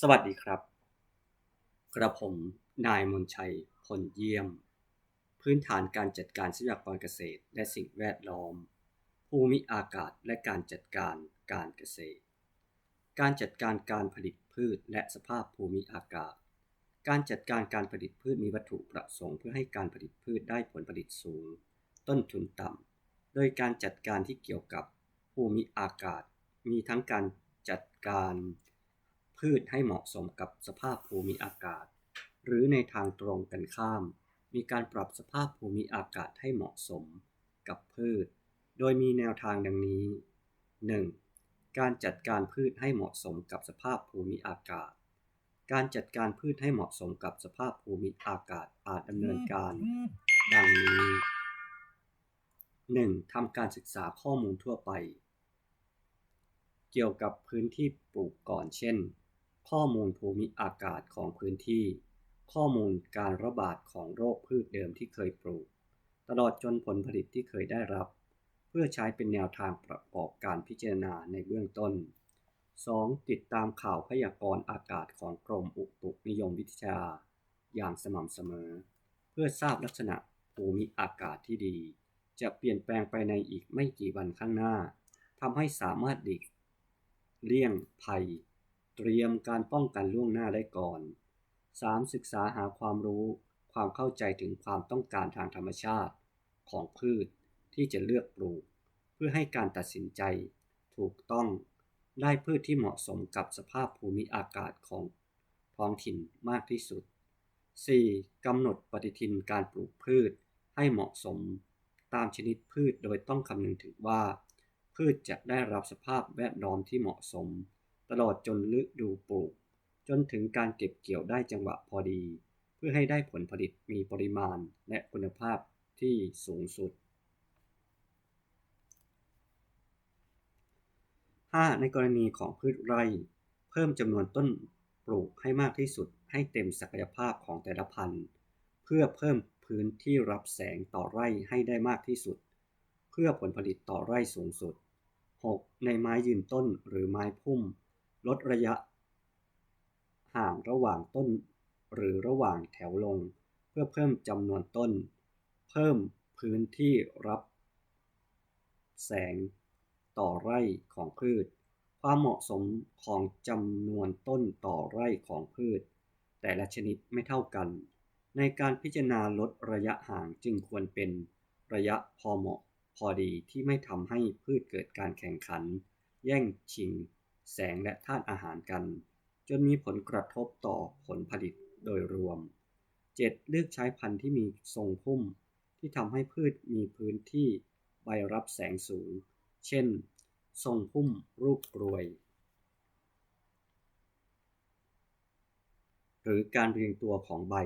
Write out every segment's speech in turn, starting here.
สวัสดีครับ กระผมนายมนชัยพลเยี่ยม พื้นฐานการจัดการทรัพยากรเกษตรและสิ่งแวดล้อม ภูมิอากาศและการจัดการการเกษตร การจัดการการผลิตพืชและสภาพภูมิอากาศ การจัดการการผลิตพืชมีวัตถุประสงค์เพื่อให้การผลิตพืชได้ผลผลิตสูง ต้นทุนต่ำ โดยการจัดการที่เกี่ยวกับภูมิอากาศ มีทั้งการจัดการ พืชให้เหมาะสมกับสภาพภูมิอากาศ หรือในทางตรงกันข้าม มีการปรับสภาพภูมิอากาศให้เหมาะสมกับพืช โดยมีแนวทางดังนี้ 1. การจัดการพืชให้เหมาะสมกับสภาพภูมิอากาศ การจัดการพืชให้เหมาะสมกับสภาพภูมิอากาศอาจดำเนินการ ดังนี้ 1. ทำการศึกษาข้อมูลทั่วไป เกี่ยวกับพื้นที่ปลูกก่อนเช่น ข้อมูลภูมิอากาศของพื้นที่ ข้อมูลการระบาดของโรคพืชเดิมที่เคยปลูก ตลอดจนผลผลิตที่เคยได้รับ เพื่อใช้เป็นแนวทางประกอบการพิจารณาในเบื้องต้น 2. ติดตามข่าวพยากรณ์อากาศของกรมอุตุนิยมวิทยา อย่างสม่ำเสมอ เพื่อทราบลักษณะภูมิอากาศที่ดี จะเปลี่ยนแปลงไปในอีกไม่กี่วันข้างหน้าทำให้สามารถดิกเลี่ยงภัย เตรียมการป้องกันล่วงหน้าได้ก่อน 3. ศึกษาหาความรู้ ความเข้าใจถึงความต้องการทางธรรมชาติของพืชที่จะเลือกปลูก เพื่อให้การตัดสินใจ ถูกต้องได้พืชที่เหมาะสมกับสภาพภูมิอากาศของท้องถิ่นมากที่สุด 4. กำหนดปฏิทินการปลูกพืชให้เหมาะสม ตามชนิดพืชโดยต้องคำนึงถึงว่า พืชจะได้รับสภาพแวดล้อมที่เหมาะสม ตลอดจนฤดูปลูก จนถึงการเก็บเกี่ยวได้จังหวะพอดี เพื่อให้ได้ผลผลิตมีปริมาณและคุณภาพที่สูงสุด 5. ในกรณีของพืชไร่ เพิ่มจำนวนต้นปลูกให้มากที่สุดให้เต็มศักยภาพของแต่ละพันธุ์เพื่อเพิ่มพื้นที่รับแสงต่อไร่ให้ได้มากที่สุด เพื่อผลผลิตต่อไร่สูงสุด 6. ในไม้ยืนต้นหรือไม้พุ่ม ลดระยะ ห่างระหว่างต้น หรือระหว่างแถวลง เพื่อเพิ่มจำนวนต้น เพิ่มพื้นที่รับ แสงต่อไร่ของพืช ความเหมาะสมของจำนวนต้นต่อไร่ของพืช แต่ละชนิดไม่เท่ากัน ในการพิจารณาลดระยะห่างจึงควรเป็นระยะพอเหมาะพอดีที่ไม่ทำให้พืชเกิดการแข่งขัน แย่งชิง แสงและธาตุอาหารกัน จนมีผลกระทบต่อผลผลิตโดยรวม 7. เลือกใช้พันธุ์ที่มีทรงพุ่ม ที่ทำให้พืชมีพื้นที่ใบรับแสงสูง เช่น ทรงพุ่มรูปกรวย หรือการเรียงตัวของใบ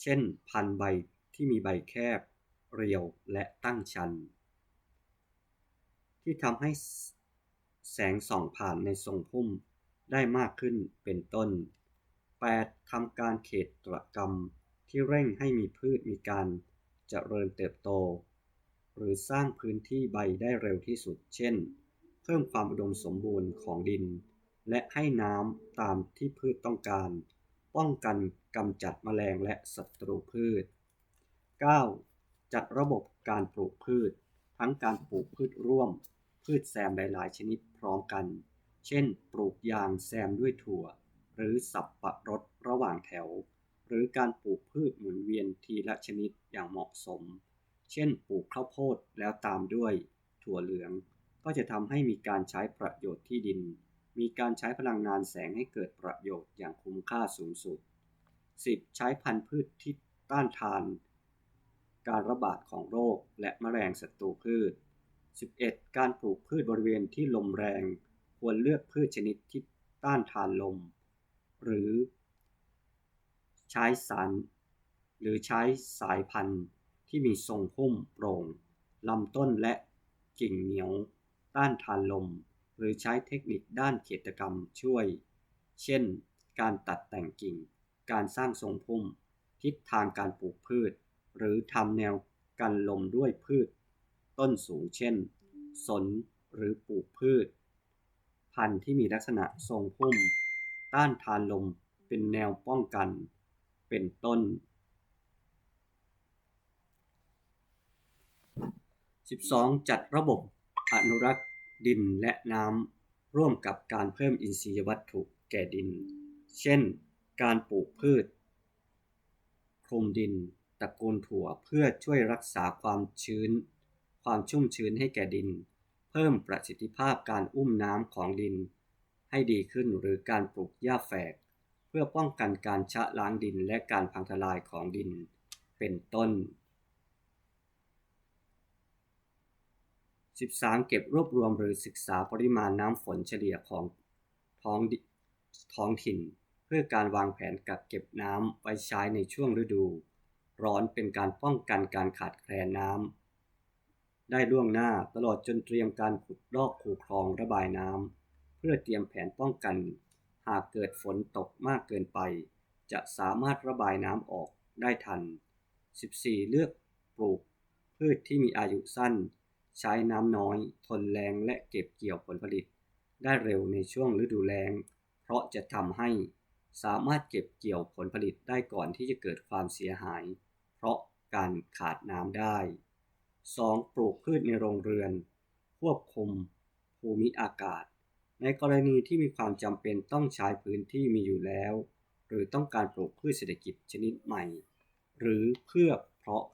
เช่น พันธุ์ใบที่มีใบแคบ เรียวและตั้งชัน ที่ทำให้ แสงส่องผ่านในทรงพุ่มได้มากขึ้นเป็นต้น 8. ทำการเขตตรกรรมที่เร่งให้มีพืชมีการเจริญเติบโต หรือสร้างพื้นที่ใบได้เร็วที่สุด เช่น เพิ่มความอุดมสมบูรณ์ของดิน และให้น้ำตามที่พืชต้องการ ป้องกันกำจัดแมลงและศัตรูพืช 9. จัดระบบการปลูกพืช ทั้งการปลูกพืชร่วม พืชแซมหลาย ๆ ชนิด พร้อมกัน เช่น ปลูกยางแซมด้วยถั่ว หรือสับปะรดระหว่างแถว หรือการปลูกพืชหมุนเวียนทีละชนิดอย่างเหมาะสม เช่น ปลูกข้าวโพดแล้วตามด้วย ถั่วเหลือง ก็จะทำให้มีการใช้ประโยชน์ที่ดิน มีการใช้พลังงานแสงให้เกิดประโยชน์อย่างคุ้มค่าสูงสุด 10. ใช้พันธุ์พืชที่ต้านทาน การระบาดของโรคและแมลงศัตรูพืช 11. การปลูกพืชบริเวณที่ลมแรง ควรเลือกพืชชนิดที่ต้านทานลม หรือ ใช้สาร หรือใช้สายพันธุ์ที่มีทรงพุ่มโปร่งลำต้นและกิ่งเหนียว ต้านทานลม หรือใช้เทคนิคด้านเกษตรกรรมช่วย เช่น การตัดแต่งกิ่ง การสร้างทรงพุ่ม ทิศทางการปลูกพืช หรือทำแนวกันลมด้วยพืช ต้นสูงเช่น สนหรือปลูกพืช พันธุ์ที่มีลักษณะทรงพุ่ม ต้านทานลมเป็นแนวป้องกัน เป็นต้น 12. จัดระบบอนุรักษ์ดินและน้ำร่วมกับการเพิ่มอินทรียวัตถุแก่ดิน เช่น การปลูกพืชคลุมดินตระกูลถั่วเพื่อช่วยรักษาความชื้น ความชุ่มชื้นให้แก่ดิน เพิ่มประสิทธิภาพการอุ้มน้ำของดิน ให้ดีขึ้นหรือการปลูกหญ้าแฝก เพื่อป้องกันการชะล้างดินและการพังทลายของดิน เป็นต้น 13. เก็บรวบรวมหรือศึกษาปริมาณน้ำฝนเฉลี่ยของท้องท้องถิ่น เพื่อการวางแผนกักเก็บน้ำไว้ใช้ในช่วงฤดู ร้อนเป็นการป้องกันการขาดแคลนน้ำ ได้ล่วงหน้าตลอดจนเตรียมการขุดลอกคูคลองระบายน้ำเพื่อเตรียมแผนป้องกัน หากเกิดฝนตกมากเกินไป จะสามารถระบายน้ำออกได้ทัน 14. เลือกปลูก พืชที่มีอายุสั้น ใช้น้ำน้อย ทนแรงและเก็บเกี่ยวผลผลิต ได้เร็วในช่วงฤดูแล้ง เพราะจะทำให้สามารถเก็บเกี่ยวผลผลิตได้ก่อนที่จะเกิดความเสียหาย เพราะการขาดน้ำได้ 2. ปลูกพืชในโรงเรือน ควบคุมภูมิอากาศ ในกรณีที่มีความจำเป็นต้องใช้พื้นที่มีอยู่แล้ว หรือต้องการปลูกพืชเศรษฐกิจชนิดใหม่ หรือเพื่อเพาะ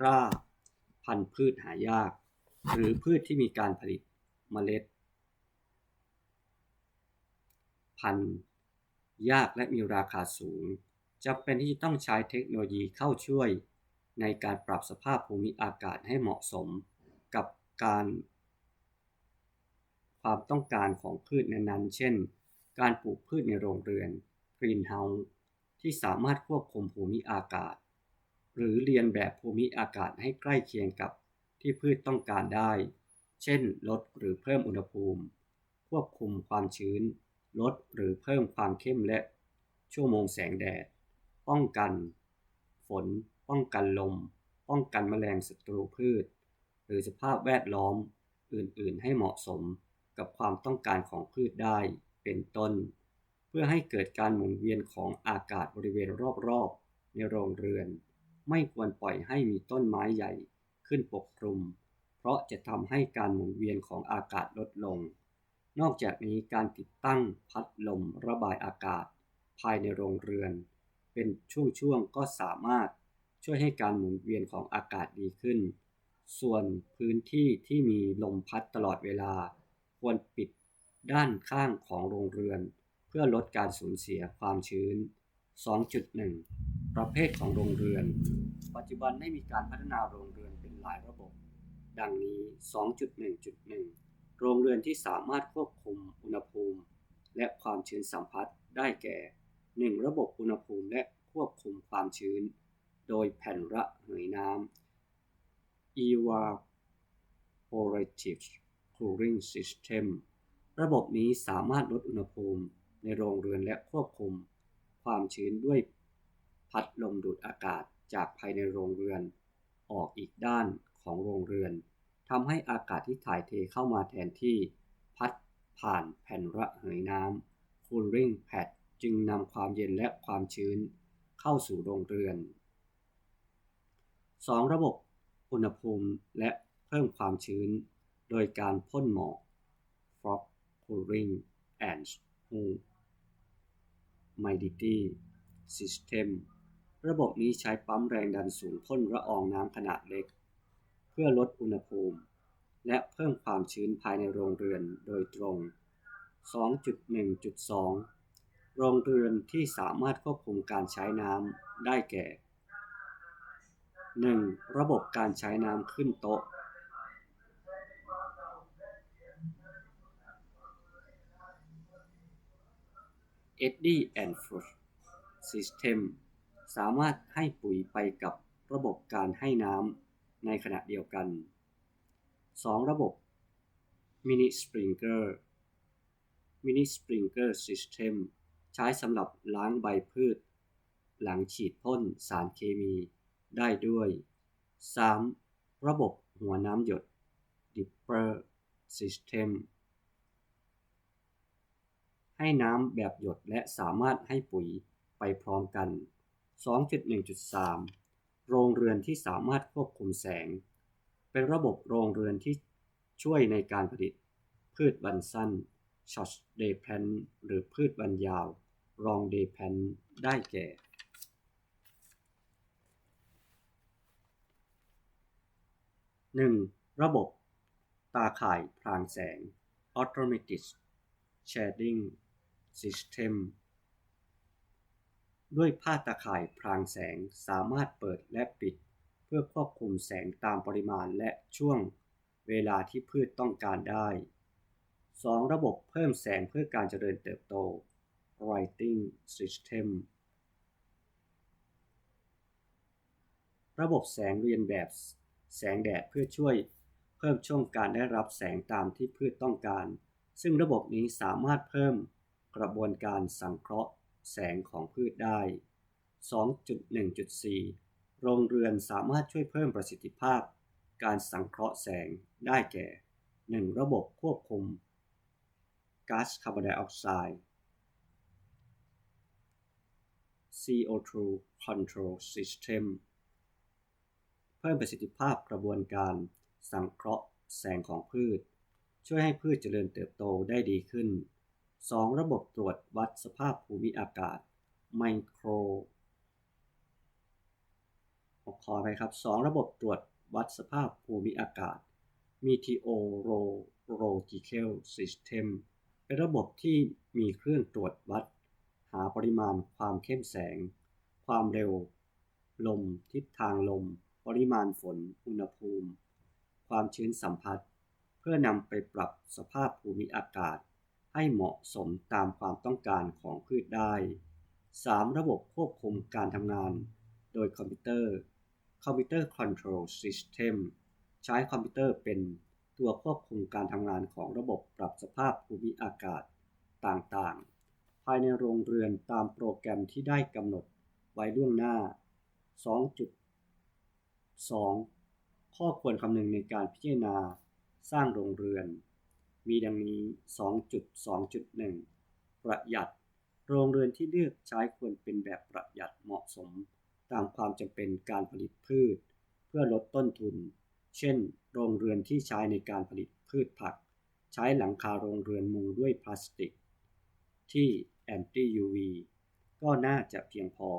กล้า พันธุ์พืชหายาก หรือพืชที่มีการผลิตเมล็ด พันธุ์ยากและมีราคาสูงจำเป็นที่ต้องใช้เทคโนโลยีเข้าช่วย ในการปรับสภาพภูมิอากาศให้เหมาะสมกับการความต้องการของพืชนั้นๆ เช่น การปลูกพืชในโรงเรือน กรีนเฮาส์ ที่สามารถควบคุมภูมิอากาศ หรือเรียนแบบภูมิอากาศให้ใกล้เคียงกับที่พืชต้องการได้ เช่น ลดหรือเพิ่มอุณหภูมิ ควบคุมความชื้น ลดหรือเพิ่มความเข้มและ ชั่วโมงแสงแดด ป้องกัน ฝน ป้องกันลม ป้องกันแมลงศัตรูพืช หรือสภาพแวดล้อมอื่นๆ ให้เหมาะสมกับความต้องการของพืชได้เป็นต้น เพื่อให้เกิดการหมุนเวียนของอากาศบริเวณรอบๆ ในโรงเรือน ไม่ควรปล่อยให้มีต้นไม้ใหญ่ขึ้นปกคลุม เพราะจะทำให้การหมุนเวียนของอากาศลดลง นอกจากนี้การติดตั้งพัดลมระบายอากาศ ภายในโรงเรือน เป็นช่วงๆก็สามารถ ช่วยให้การหมุนเวียนของอากาศดีขึ้น ส่วนพื้นที่ที่มีลมพัดตลอดเวลา ควรปิดด้านข้างของโรงเรือน เพื่อลดการสูญเสียความชื้น 2.1 ประเภทของโรงเรือน ปัจจุบันได้มีการพัฒนาโรงเรือนเป็นหลายระบบ ดังนี้ 2.1.1 โรงเรือนที่สามารถควบคุมอุณหภูมิ และความชื้นสัมผัสได้แก่ 1. ระบบอุณหภูมิและควบคุมความชื้น โดยแผ่นระเหยน้ำ evaporative cooling system ระบบนี้สามารถลดอุณหภูมิในโรงเรือนและควบคุมความชื้นด้วยพัดลมดูดอากาศจากภายในโรงเรือน ออกอีกด้านของโรงเรือนทำให้อากาศที่ถ่ายเทเข้ามาแทนที่ พัดผ่านแผ่นระเหยน้ำ cooling pad จึงนำความเย็นและความชื้นเข้าสู่โรงเรือน 2. ระบบอุณหภูมิและเพิ่มความชื้น โดยการพ่นหมอก fog cooling and humidity system ระบบนี้ใช้ปั๊มแรงดันสูงพ่นละอองน้ำขนาดเล็ก เพื่อลดอุณหภูมิ และเพิ่มความชื้นภายในโรงเรือนโดยตรง 2.1.2 โรงเรือนที่สามารถควบคุมการใช้น้ำได้แก่ 1. ระบบการใช้น้ำขึ้นโต๊ะ Eddy and Flush System สามารถให้ปุ๋ยไปกับระบบการให้น้ำในขณะเดียวกัน 2. ระบบ Mini Sprinkler Mini Sprinkler System ใช้สำหรับล้างใบพืช หลังฉีดพ่นสารเคมี ได้ด้วย 3. ระบบหัวน้ำหยด Dipper System ให้น้ำแบบหยดและสามารถให้ปุ๋ยไปพร้อมกัน 2.1.3 โรงเรือนที่สามารถควบคุมแสง เป็นระบบโรงเรือนที่ช่วยในการผลิต พืชวันสั้น short day plant หรือพืชวันยาว long day plant ได้แก่ 1. ระบบ ตาข่ายพรางแสง automatic shading system ด้วยผ้าตาข่ายพรางแสงสามารถเปิดและปิด เพื่อควบคุมแสงตามปริมาณและช่วงเวลาที่พืชต้องการได้ 2. ระบบเพิ่มแสงเพื่อการเจริญเติบโต lighting system ระบบแสงเรียนแบบ แสงแดดเพื่อช่วยเพิ่มช่วงการได้รับแสงตามที่พืชต้องการ ซึ่งระบบนี้สามารถเพิ่มกระบวนการสังเคราะห์แสงของพืชได้ 2.1.4 โรงเรือนสามารถช่วยเพิ่มประสิทธิภาพ การสังเคราะห์แสงได้แก่ 1. ระบบควบคุมก๊าซคาร์บอนไดออกไซด์ CO2 Control System เพิ่มประสิทธิภาพกระบวนการสังเคราะห์แสงของพืช ช่วยให้พืชเจริญเติบโตได้ดีขึ้น 2. ระบบตรวจวัดสภาพภูมิอากาศไมโครขอไปครับ 2. ระบบตรวจวัดสภาพภูมิอากาศ Meteorological System เป็นระบบที่มีเครื่องตรวจวัด หาปริมาณความเข้มแสง ความเร็ว ลม ทิศทางลม ปริมาณฝน อุณหภูมิ ความชื้นสัมผัส เพื่อนำไปปรับสภาพภูมิอากาศ ให้เหมาะสมตามความต้องการของพืชได้ 3. ระบบควบคุมการทำงาน โดยคอมพิวเตอร์ Computer Control System ใช้คอมพิวเตอร์เป็นตัวควบคุมการทำงานของระบบปรับสภาพภูมิอากาศต่างๆ ภายในโรงเรือนตามโปรแกรมที่ได้กำหนดไว้ล่วงหน้า 2. ข้อควรคำนึงในการพิจารณาสร้างโรงเรือน มีดังนี้ 2.2.1 ประหยัด โรงเรือนที่เลือกใช้ควรเป็นแบบประหยัดเหมาะสม ตามความจำเป็นการผลิตพืช เพื่อลดต้นทุน เช่น โรงเรือนที่ใช้ในการผลิตพืชผัก ใช้หลังคาโรงเรือนมุงด้วยพลาสติก ที่แอนตี้ UV ก็น่าจะเพียงพอ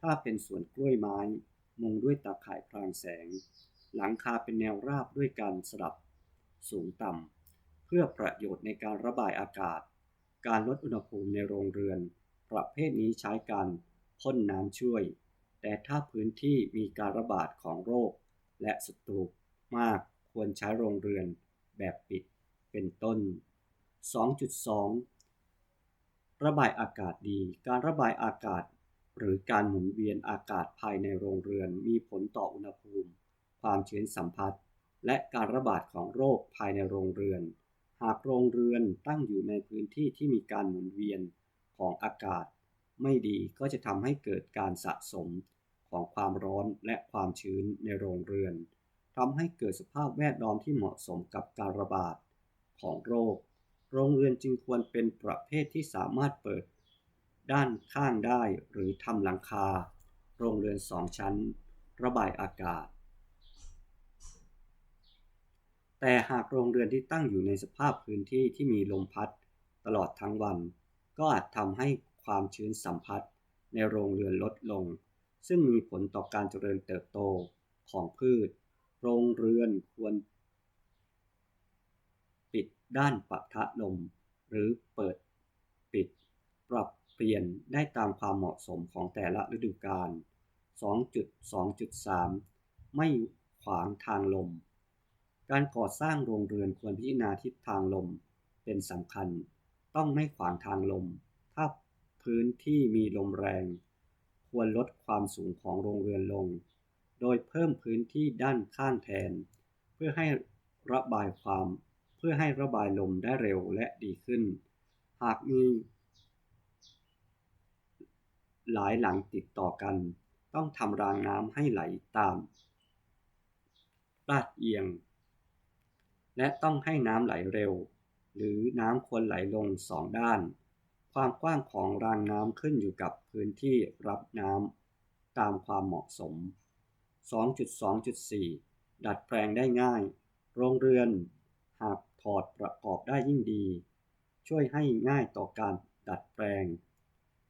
ถ้าเป็นสวนกล้วยไม้ มุงด้วยตาข่ายพรางแสง หลังคาเป็นแนวราบด้วยการสลับ สูงต่ำ เพื่อประโยชน์ในการระบายอากาศ การลดอุณหภูมิในโรงเรือน ประเภทนี้ใช้การพ่นน้ำช่วย แต่ถ้าพื้นที่มีการระบาดของโรค และศัตรูมากควรใช้โรงเรือนแบบปิดเป็นต้น 2.2 ระบายอากาศดี การระบายอากาศ หรือการหมุนเวียนอากาศภายในโรงเรือนมีผลต่ออุณหภูมิ ความชื้นสัมผัส และการระบาดของโรคภายในโรงเรือน หากโรงเรือนตั้งอยู่ในพื้นที่ที่มีการหมุนเวียนของอากาศ ไม่ดีก็จะทำให้เกิดการสะสมของความร้อนและความชื้นในโรงเรือนทำให้เกิดสภาพแวดล้อมที่เหมาะสมกับการระบาดของโรค โรงเรือนจึงควรเป็นประเภทที่สามารถเปิด ด้านข้างได้หรือทำหลังคา โรงเรือนสองชั้น ระบายอากาศ แต่หากโรงเรือนที่ตั้งอยู่ในสภาพพื้นที่ที่มีลมพัดตลอดทั้งวัน ก็อาจทำให้ความชื้นสัมผัสในโรงเรือนลดลง ซึ่งมีผลต่อการเจริญเติบโตของพืช โรงเรือนควร ปิดด้านปะทะลม หรือเปิดปิด ปรับ เปลี่ยนได้ตามความเหมาะสมของแต่ละฤดูกาล 2.2.3 ไม่ขวางทางลม การก่อสร้างโรงเรือนควรพิจารณาทิศทางลมเป็นสำคัญ ต้องไม่ขวางทางลม ถ้าพื้นที่มีลมแรง ควรลดความสูงของโรงเรือนลง โดยเพิ่มพื้นที่ด้านข้างแทน เพื่อให้ระบายความ เพื่อให้ระบายลมได้เร็วและดีขึ้น หากมี หลายหลังติดต่อกัน ต้องทำรางน้ำให้ไหลตามลาดเอียง และต้องให้น้ำไหลเร็ว หรือน้ำควรไหลลงสองด้าน ความกว้างของรางน้ำขึ้นอยู่กับพื้นที่รับน้ำตามความเหมาะสม 2.2.4 ดัดแปลงได้ง่าย โรงเรือน หากถอดประกอบได้ยิ่งดี ช่วยให้ง่ายต่อการดัดแปลง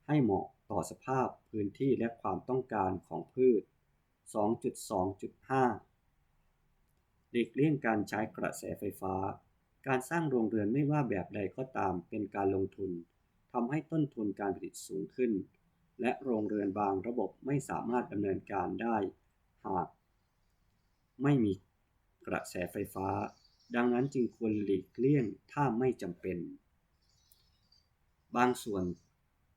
ให้เหมาะ ต่อสภาพพื้นที่และความต้องการของพืช 2.2.5 หลีกเลี่ยงการใช้กระแสไฟฟ้า การสร้างโรงเรือนไม่ว่าแบบใดก็ตามเป็นการลงทุนทำให้ต้นทุนการผลิตสูงขึ้น และโรงเรือนบางระบบไม่สามารถดำเนินการได้หากไม่มีกระแสไฟฟ้า ดังนั้นจึงควรหลีกเลี่ยงถ้าไม่จำเป็น บางส่วน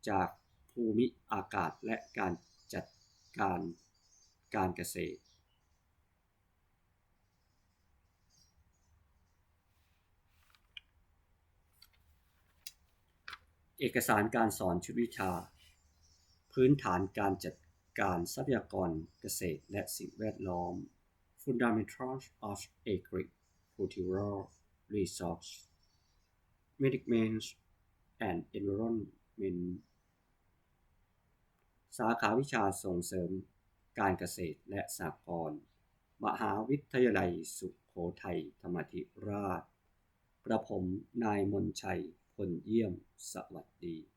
จาก ภูมิอากาศและการจัดการการเกษตร เอกสารการสอนชุดวิชา พื้นฐานการจัดการทรัพยากรเกษตรและสิ่งแวดล้อม Fundamentals of Agricultural Resource Management and Environment สาขาวิชาส่งเสริมการเกษตรและสหกรณ์มหาวิทยาลัยสุขโขทัยธรรมธิราช กระผมนายมนชัยพลเยี่ยม สวัสดี